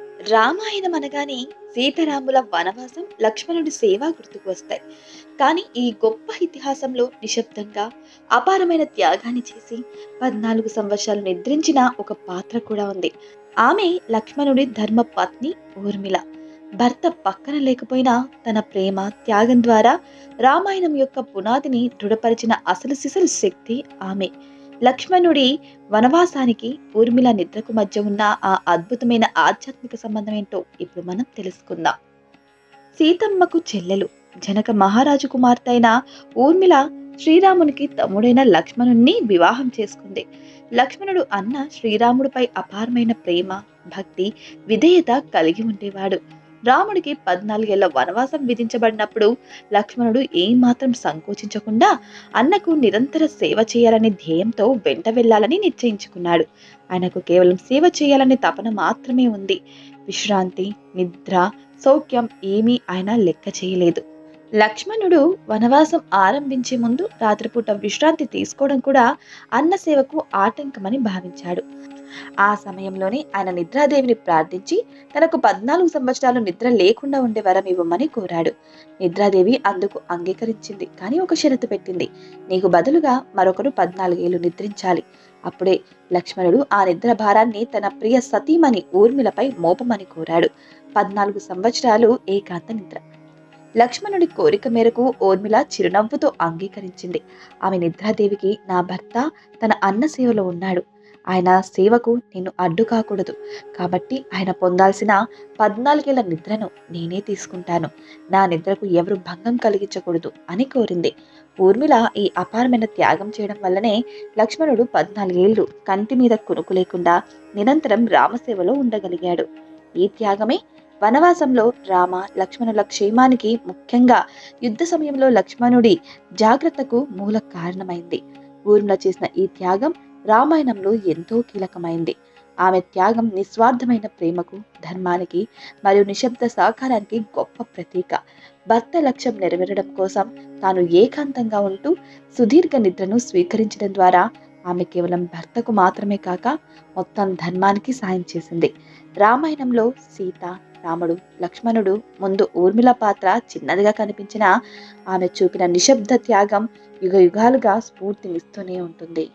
రామాయణం అనగానే సీతారాముల వనవాసం లక్ష్మణుడి సేవ గుర్తుకు వస్తాయి. కానీ ఈ గొప్ప ఇతిహాసంలో నిశ్శబ్దంగా అపారమైన త్యాగాన్ని చేసి పద్నాలుగు సంవత్సరాలు నిద్రించిన ఒక పాత్ర కూడా ఉంది. ఆమె లక్ష్మణుడి ధర్మ పత్ని ఊర్మిళ. భర్త పక్కన లేకపోయినా తన ప్రేమ త్యాగం ద్వారా రామాయణం యొక్క పునాదిని దృఢపరిచిన అసలు సిసలు శక్తి ఆమె. లక్ష్మణుడి వనవాసానికి ఊర్మిళ నిద్రకు మధ్య ఉన్న ఆ అద్భుతమైన ఆధ్యాత్మిక సంబంధం ఏంటో ఇప్పుడు మనం తెలుసుకుందాం. సీతమ్మకు చెల్లెలు జనక మహారాజు కుమార్తె అయిన ఊర్మిళ శ్రీరామునికి తమ్ముడైన లక్ష్మణుణ్ణి వివాహం చేసుకుంది. లక్ష్మణుడు అన్న శ్రీరాముడిపై అపారమైన ప్రేమ భక్తి విధేయత కలిగి ఉండేవాడు. రాముడికి పద్నాలుగేళ్ళ వనవాసం విధించబడినప్పుడు లక్ష్మణుడు ఏమాత్రం సంకోచించకుండా అన్నకు నిరంతర సేవ చేయాలనే ధ్యేయంతో వెంట వెళ్ళాలని నిశ్చయించుకున్నాడు. ఆయనకు కేవలం సేవ చేయాలనే తపన మాత్రమే ఉంది. విశ్రాంతి నిద్ర సౌఖ్యం ఏమీ ఆయన లెక్క చేయలేదు. లక్ష్మణుడు వనవాసం ఆరంభించే ముందు రాత్రిపూట విశ్రాంతి తీసుకోవడం కూడా అన్నసేవకు ఆటంకమని భావించాడు. ఆ సమయంలోనే ఆయన నిద్రాదేవిని ప్రార్థించి తనకు పద్నాలుగు సంవత్సరాలు నిద్ర లేకుండా ఉండే వరం ఇవ్వమని కోరాడు. నిద్రాదేవి అందుకు అంగీకరించింది కానీ ఒక షరతు పెట్టింది. నీకు బదులుగా మరొకరు పద్నాలుగేళ్ళు నిద్రించాలి. అప్పుడే లక్ష్మణుడు ఆ నిద్ర భారాన్ని తన ప్రియ సతీమణి ఊర్మిలపై మోపమని కోరాడు. పద్నాలుగు సంవత్సరాలు ఏకాంత నిద్ర. లక్ష్మణుడి కోరిక మేరకు ఊర్మిళ చిరునవ్వుతో అంగీకరించింది. ఆమె నిద్రాదేవికి నా భర్త తన అన్న సేవలో ఉన్నాడు. ఆయన సేవకు నేను అడ్డు కాకూడదు కాబట్టి ఆయన పొందాల్సిన పద్నాలుగేళ్ళ నిద్రను నేనే తీసుకుంటాను. నా నిద్రకు ఎవరు భంగం కలిగించకూడదు అని కోరింది. ఊర్మిళ ఈ అపారమైన త్యాగం చేయడం వల్లనే లక్ష్మణుడు పద్నాలుగేళ్ళు కంటి మీద కునుకు లేకుండా నిరంతరం రామసేవలో ఉండగలిగాడు. ఈ త్యాగమే వనవాసంలో రామ లక్ష్మణుల క్షేమానికి ముఖ్యంగా యుద్ధ సమయంలో లక్ష్మణుడి జాగ్రత్తకు మూల కారణమైంది. ఊర్మిళ చేసిన ఈ త్యాగం రామాయణంలో ఎంతో కీలకమైంది. ఆమె త్యాగం నిస్వార్థమైన ప్రేమకు ధర్మానికి మరియు నిశ్శబ్ద సహకారానికి గొప్ప ప్రతీక. భర్త లక్ష్యం నెరవేరడం కోసం తాను ఏకాంతంగా ఉంటూ సుదీర్ఘ నిద్రను స్వీకరించడం ద్వారా ఆమె కేవలం భర్తకు మాత్రమే కాక మొత్తం ధర్మానికి సాయం చేసింది. రామాయణంలో సీత రాముడు లక్ష్మణుడు ముందు ఊర్మిళ పాత్ర చిన్నదిగా కనిపించినా ఆమె చూపిన నిశ్శబ్ద త్యాగం యుగ యుగాలుగా స్ఫూర్తినిస్తూనే ఉంటుంది.